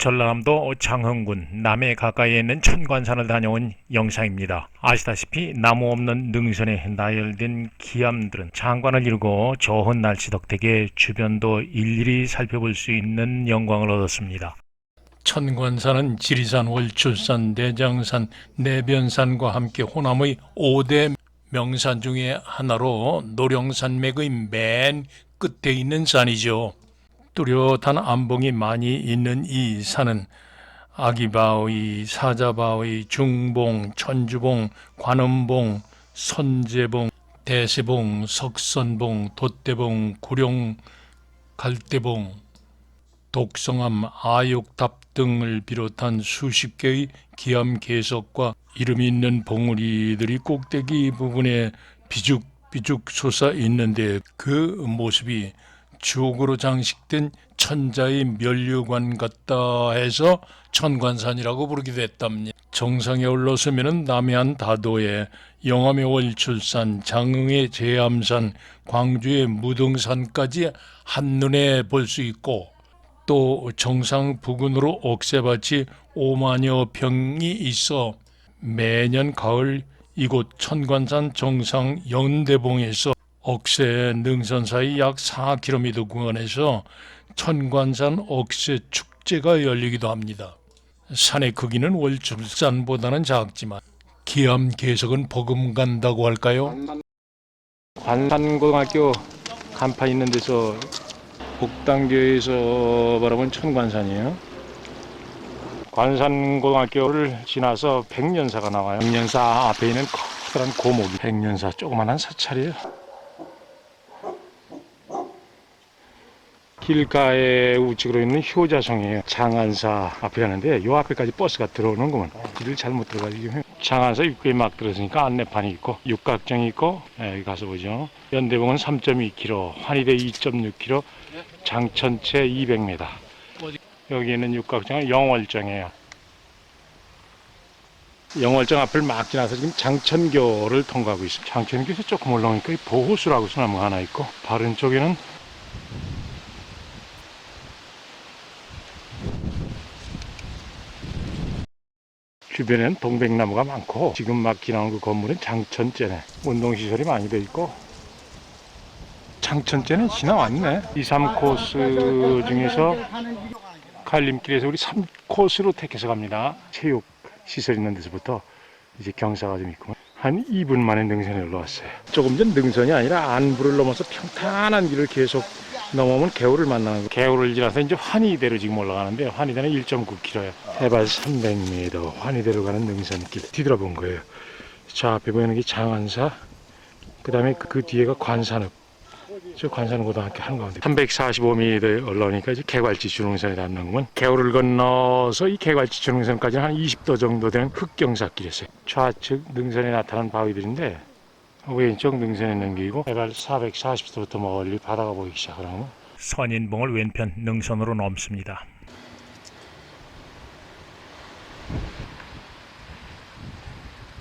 전라남도 장흥군 남해 가까이에 있는 천관산을 다녀온 영상입니다. 아시다시피 나무 없는 능선에 나열된 기암들은 장관을 이루고 좋은 날씨 덕택에 주변도 일일이 살펴볼 수 있는 영광을 얻었습니다. 천관산은 지리산, 월출산, 대장산, 내변산과 함께 호남의 5대 명산 중에 하나로 노령산맥의 맨 끝에 있는 산이죠. 뚜렷한 암봉이 많이 있는 이 산은 아기바위, 사자바위, 중봉, 천주봉, 관음봉, 선제봉, 대세봉, 석선봉, 돛대봉, 구룡, 갈대봉, 독성암, 아육탑 등을 비롯한 수십 개의 기암 개석과 이름 있는 봉우리들이 꼭대기 부분에 비죽비죽 솟아 있는데 그 모습이 주옥으로 장식된 천자의 면류관 같다 해서 천관산이라고 부르기도 했답니다. 정상에 올라서면은 남해안 다도에 영암의 월출산, 장흥의 제암산, 광주의 무등산까지 한눈에 볼 수 있고 또 정상 부근으로 옥새밭이 5만여 평이 있어 매년 가을 이곳 천관산 정상 연대봉에서 억새 능선 사이 약 4km 구간에서 천관산 억새 축제가 열리기도 합니다. 산의 크기는 월출산보다는 작지만 기암 개석은 버금간다고 할까요? 관산고등학교 간판 있는 데서 북당교에서 바라본 천관산이에요. 관산고등학교를 지나서 백년사가 나와요. 백년사 앞에 있는 커다란 고목이 백년사 조그만한 사찰이에요. 길가에 우측으로 있는 효자성이에요. 장안사 앞이라는데 요 앞에까지 버스가 들어오는구만. 길을 잘못 들어가지고 장안사 입구에 막 들어서니까 안내판이 있고 육각정이 있고 예, 여기 가서 보죠. 연대봉은 3.2km, 환희대 2.6km, 장천채 200m. 여기 있는 육각정은 영월정이에요. 영월정 앞을 막 지나서 지금 장천교를 통과하고 있습니다. 장천교에서 조금 올라오니까 이 보호수라고 소나무가 하나 있고 바른 쪽에는 주변에는 동백나무가 많고 지금 막 지나온 그 건물은 장천째네. 운동시설이 많이 돼 있고. 장천째는 지나왔네. 2, 3코스 중에서 갈림길에서 우리 3코스로 택해서 갑니다. 체육 시설 있는 데서부터 이제 경사가 좀 있고. 한 2분 만에 능선에 올라왔어요. 조금 전 능선이 아니라 안부를 넘어서 평탄한 길을 계속 넘어오면 개울을 만나는 거예요. 개울을 지나서 이제 환희대로 지금 올라가는데 환희대는 1.9km예요. 해발 300m 환희대로 가는 능선길 뒤돌아본 거예요. 저 앞에 보이는 게 장안사, 그 다음에 그 뒤에가 관산읍. 저 관산고등학교 한가운데 345m에 올라오니까 이제 개괄지 주능선에 닿는 거면 개울을 건너서 이 개괄지 주능선까지는 한 20도 정도 되는 흑경사길이었어요. 좌측 능선에 나타난 바위들인데 왼쪽 능선에 넘기고 해발 440도부터 멀리 바다가 보이기 시작하는 선인봉을 왼편 능선으로 넘습니다.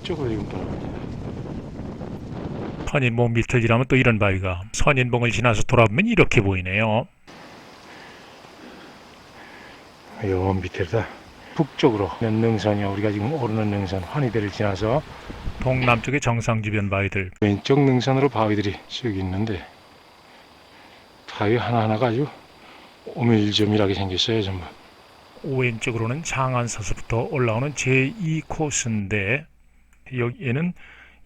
쪽으로 지금 돌아갑니다. 선인봉 밑을 지나면 또 이런 바위가 선인봉을 지나서 돌아보면 이렇게 보이네요. 요 밑에다 북쪽으로 있는 능선이야 우리가 지금 오르는 능선 환희대를 지나서 동남쪽의 정상 주변 바위들. 왼쪽 능선으로 바위들이 쭉 있는데 바위 하나하나가 아주 오밀조밀하게 생겼어요 전부. 왼쪽으로는 장안사서부터 올라오는 제2코스인데 여기에는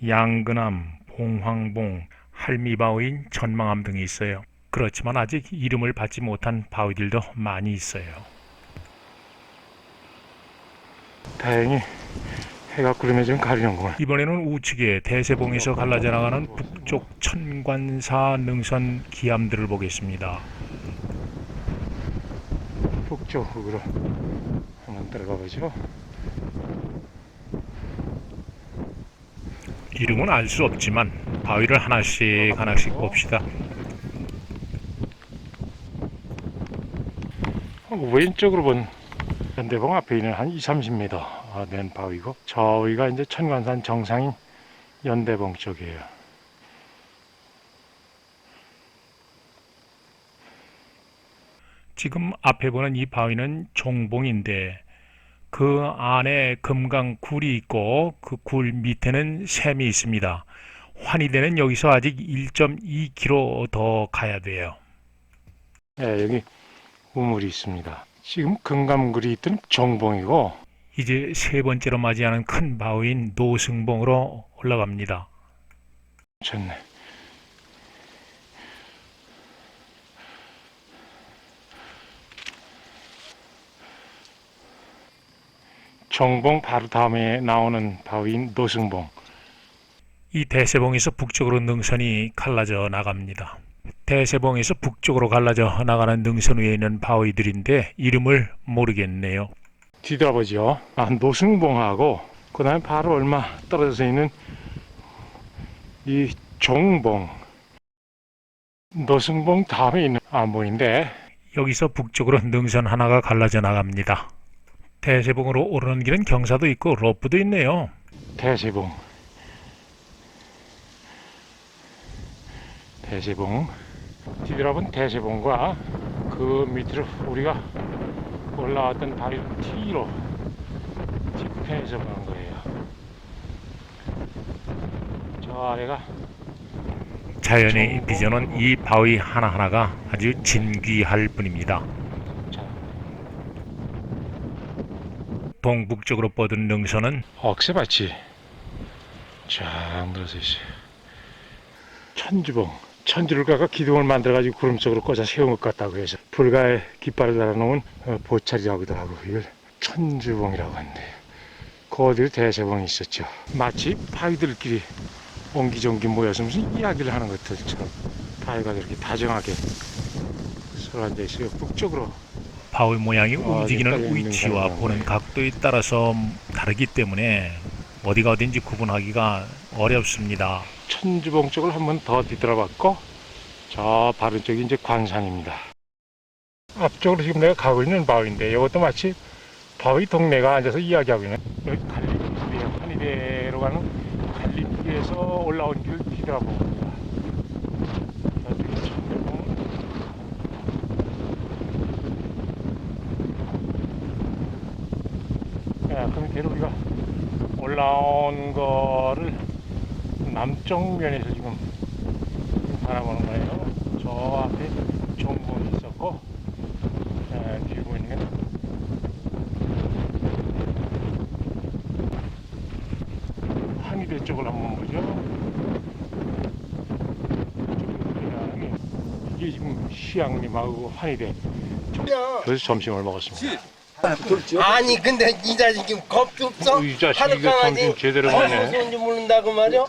양근암, 봉황봉, 할미바위인 전망암 등이 있어요. 그렇지만 아직 이름을 받지 못한 바위들도 많이 있어요. 다행히 해가 구름에 좀 가리는구만. 이번에는 우측에 대세봉에서 갈라져 나가는 북쪽 천관사 능선 기암들을 보겠습니다. 북쪽으로 한번 들어가 보죠. 이름은 알 수 없지만 바위를 하나씩 하나씩 봅시다. 왼쪽으로 본 연대봉 앞에 있는 한 2, 30m 된 바위고 저기가 이제 천관산 정상인 연대봉 쪽이에요. 지금 앞에 보는 이 바위는 종봉인데 그 안에 금강굴이 있고 그 굴 밑에는 샘이 있습니다. 환희대는 여기서 아직 1.2km 더 가야 돼요. 네, 여기 우물이 있습니다. 지금 금강굴이 있던 종봉이고 이제 세 번째로 맞이하는 큰 바위인 노승봉으로 올라갑니다. 좋네. 정봉 바로 다음에 나오는 바위인 노승봉. 이 대세봉에서 북쪽으로 능선이 갈라져 나갑니다. 대세봉에서 북쪽으로 갈라져 나가는 능선 위에 있는 바위들인데 이름을 모르겠네요. 뒤돌아보죠. 아, 노승봉하고 그 다음에 바로 얼마 떨어져서 있는 이 종봉. 노승봉 다음에 있는 안봉인데 여기서 북쪽으로 능선 하나가 갈라져 나갑니다. 대세봉으로 오르는 길은 경사도 있고 로프도 있네요. 대세봉. 대세봉. 뒤돌아본 대세봉과 그 밑으로 우리가 올라왔던 바위 뒤로 뒤편에서 보는 거예요. 저 아래가 자연이 빚어놓은 이 바위 하나하나가 아주 진귀할 뿐입니다. 자, 동북쪽으로 뻗은 능선은 억새밭이 쫙 늘어서 있어요. 천주봉. 천주를가가 기둥을 만들어가지고 구름 속으로 꽂아 세운 것 같다고 해서 불가에 깃발을 달아놓은 어, 보찰이라고도 하고 이걸 천주봉이라고 하는데 그 어디에 대세봉이 있었죠. 마치 바위들끼리 옹기종기 모여서 무슨 이야기를 하는 것들처럼 바위가 저렇게 다정하게 서로 앉아 있어요. 북쪽으로 바위 모양이 움직이는 여기까지 있는 위치와. 보는 각도에 따라서 다르기 때문에 어디가 어딘지 구분하기가 어렵습니다. 천주봉 쪽을 한번 더 뒤돌아봤고 저 바른 쪽이 이제 관산입니다. 앞쪽으로 지금 내가 가고 있는 바위인데 이것도 마치 바위 동네가 앉아서 이야기하고 있는 여기 갈림길이에요. 한의대로 가는 갈림길에서 올라온 겁니다. 저쪽이 천주봉 야, 그럼 대로 우리가 올라온 거를 남쪽 면에서 지금 바라보는 거예요. 저 앞에 종봉이 있었고, 에, 뒤에 보이는 게 한의대 쪽을 한번 보죠. 게 이게 지금 시양림하고 한의대. 여기서 점심을 먹었습니다. 아니 근데 이 자식이 겁도 없어? 이 자식이 하루 이거 강아지 점심 제대로 먹네. 무슨 온지 모른다고 말이야?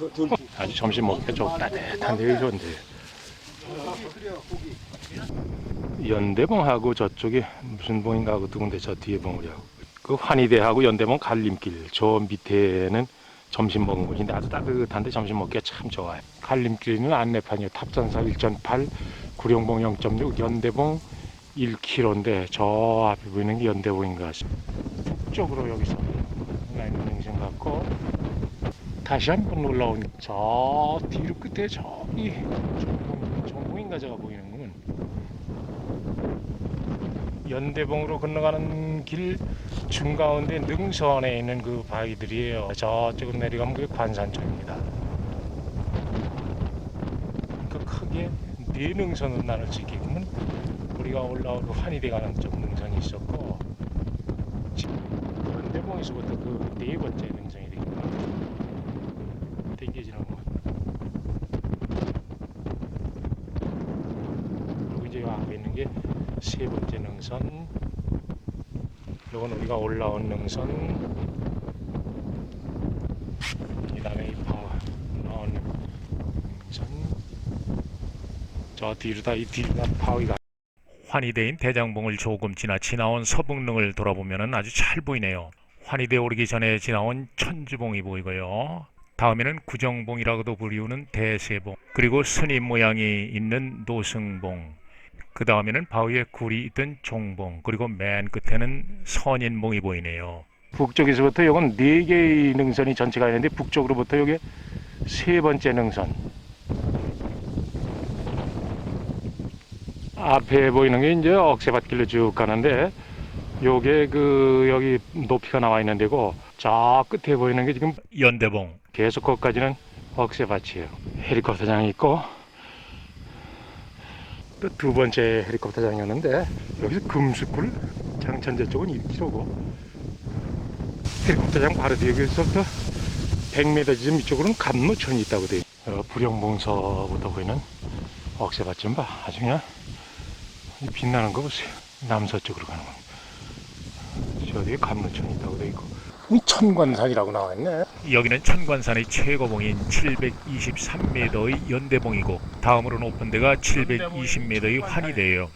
아주 점심 먹기 좀 따뜻한데 좋은데 연대봉하고 저쪽에 무슨 봉인가 하고 두 군데 저 뒤에 봉우리 하고 그 환희대하고 연대봉 갈림길 저 밑에는 점심 먹은 곳인데 아주 따뜻한데 점심 먹기가 참 좋아요 갈림길은 안내판이요 탑산사 1.8 구룡봉 0.6 연대봉 1km인데 저 앞에 보이는 게 연대봉인 것 같습니다. 북쪽으로 여기서 나 있는 능선 같고 다시 한번 올라온 저 뒤로 끝에 저기 정봉, 정봉인가 제가 보이는군 연대봉으로 건너가는 길 중가운데 능선에 있는 그 바위들이에요. 저쪽으로 내려가면 그게 관산 쪽입니다. 그 크게 네 능선으로 있게끔은 우리가 올라오고 환희대 가는 쪽 능선이 있었고 지금 연대봉에서부터 그 네 번째 능선이 되겠구나 땡겨지는 거. 그리고 이제 요 앞에 있는 게 세 번째 능선. 요건 우리가 올라온 능선. 저 뒤로 다, 이 뒤로 다 바위가. 환희대인 대장봉을 조금 지나 지나온 서북릉을 돌아보면 아주 잘 보이네요. 환희대 오르기 전에 지나온 천주봉이 보이고요. 다음에는 구정봉이라고도 불리우는 대세봉, 그리고 스님 모양이 있는 노승봉, 그 다음에는 바위에 굴이 있던 종봉, 그리고 맨 끝에는 선인봉이 보이네요. 북쪽에서부터 이건 네 개의 능선이 전체가 있는데 북쪽으로부터 이게 세 번째 능선. 앞에 보이는 게 이제 억새밭길로 쭉 가는데 요게 그 여기 높이가 나와 있는 데고 저 끝에 보이는 게 지금 연대봉 계속 거기까지는 억새밭이에요. 헬리콥터장이 있고 또 두 번째 헬리콥터장이었는데 여기서 금수굴 장천제 쪽은 1km고 헬리콥터장 바로 뒤에 여기서부터 100m 지점 이쪽으로는 감로천이 있다고 돼. 어, 부령봉서부터 보이는 억새밭 좀 봐. 아주 그냥 이 빛나는 거 보세요. 남서쪽으로 가는 거. 저 뒤에 감로천이 있다고 돼 있고. 이 천관산이라고 나와 있네. 여기는 천관산의 최고봉인 723m의 연대봉이고 다음으로 높은 데가 720m의 환희대예요.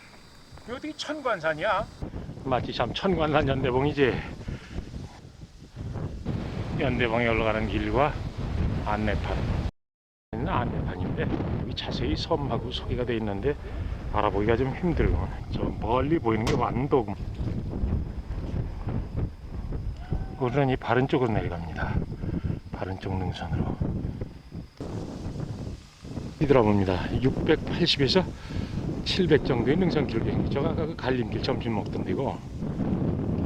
어떻게 천관산이야? 마치 참 천관산 연대봉이지. 연대봉에 올라가는 길과 안내판. 안내판인데 여기 자세히 섬하고 소개가 돼 있는데 알아보기가 좀 힘들고 저 멀리 보이는 게 완도금. 우리는 이 바른 쪽으로 내려갑니다. 바른 쪽 능선으로. 뒤돌아봅니다. 680에서 700 정도의 능선 길게. 저가 아까 그 갈림길 점심 먹던 데고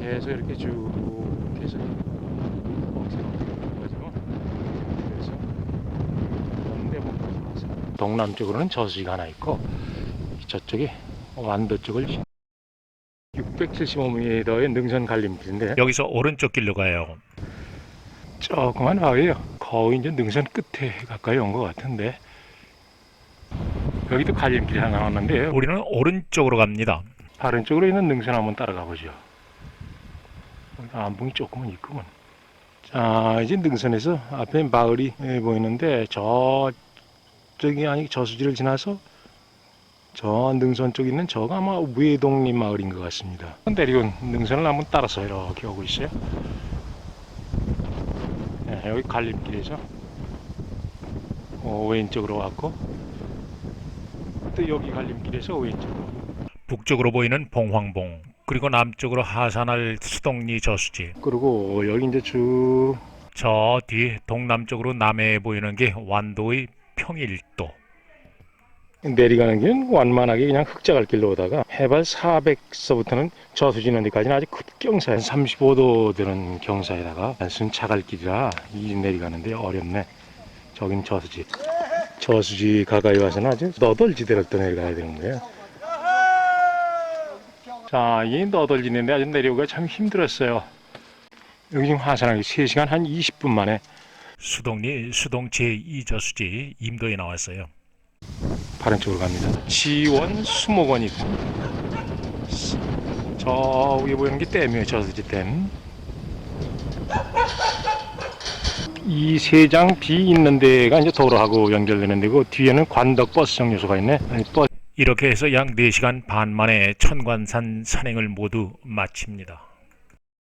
계속 이렇게 쭉 연대봉까지 와서 동남쪽으로는 저수지가 하나 있고 저쪽에 완도 쪽을 675m의 능선 갈림길인데 여기서 오른쪽 길로 가요. 조그만 마을이에요. 거의 이제 능선 끝에 가까이 온 것 같은데 여기도 갈림길이 하나 나왔는데요. 우리는 오른쪽으로 갑니다. 다른 쪽으로 있는 능선 한번 따라가 보죠. 여기 안봉이 조금은 있구먼. 자, 이제 능선에서 앞에 마을이 예, 보이는데 저쪽이 아니 저수지를 지나서 저 능선 쪽에 있는 저가 아마 외동리 마을인 것 같습니다. 내려온 능선을 한번 따라서 이렇게 오고 있어요. 예, 여기 갈림길에서 어, 왼쪽으로 왔고 또 여기 갈림길에서 왼쪽으로 북쪽으로 보이는 봉황봉 그리고 남쪽으로 하산할 수동리 저수지 그리고 여기 이제 쭉 저 뒤 동남쪽으로 남해에 보이는 게 완도의 평일도 내려가는 길은 완만하게 그냥 흑자갈 길로 오다가 해발 400서부터는 저수지는 데까지는 아주 급경사 35도 되는 경사에다가 단순 자갈길이라 이 내려가는데 어렵네. 저긴 저수지. 저수지 가까이 와서는 아주 너덜지대를 또 내려가야 되는 거예요. 자, 이 너덜지대인데 아주 내려오기가 참 힘들었어요. 여기 지금 하산하기 3시간 한 20분 만에. 수동리 수동 제2저수지 임도에 나왔어요. 바른 쪽으로 갑니다. 지원 수목원이. 저 위에 보이는 게 댐이에요. 저수지 댐. 이 세 장 비 있는 데가 이제 도로하고 연결되는 데고 뒤에는 관덕 버스 정류소가 있네. 아니, 버스 이렇게 해서 약 4시간 반 만에 천관산 산행을 모두 마칩니다.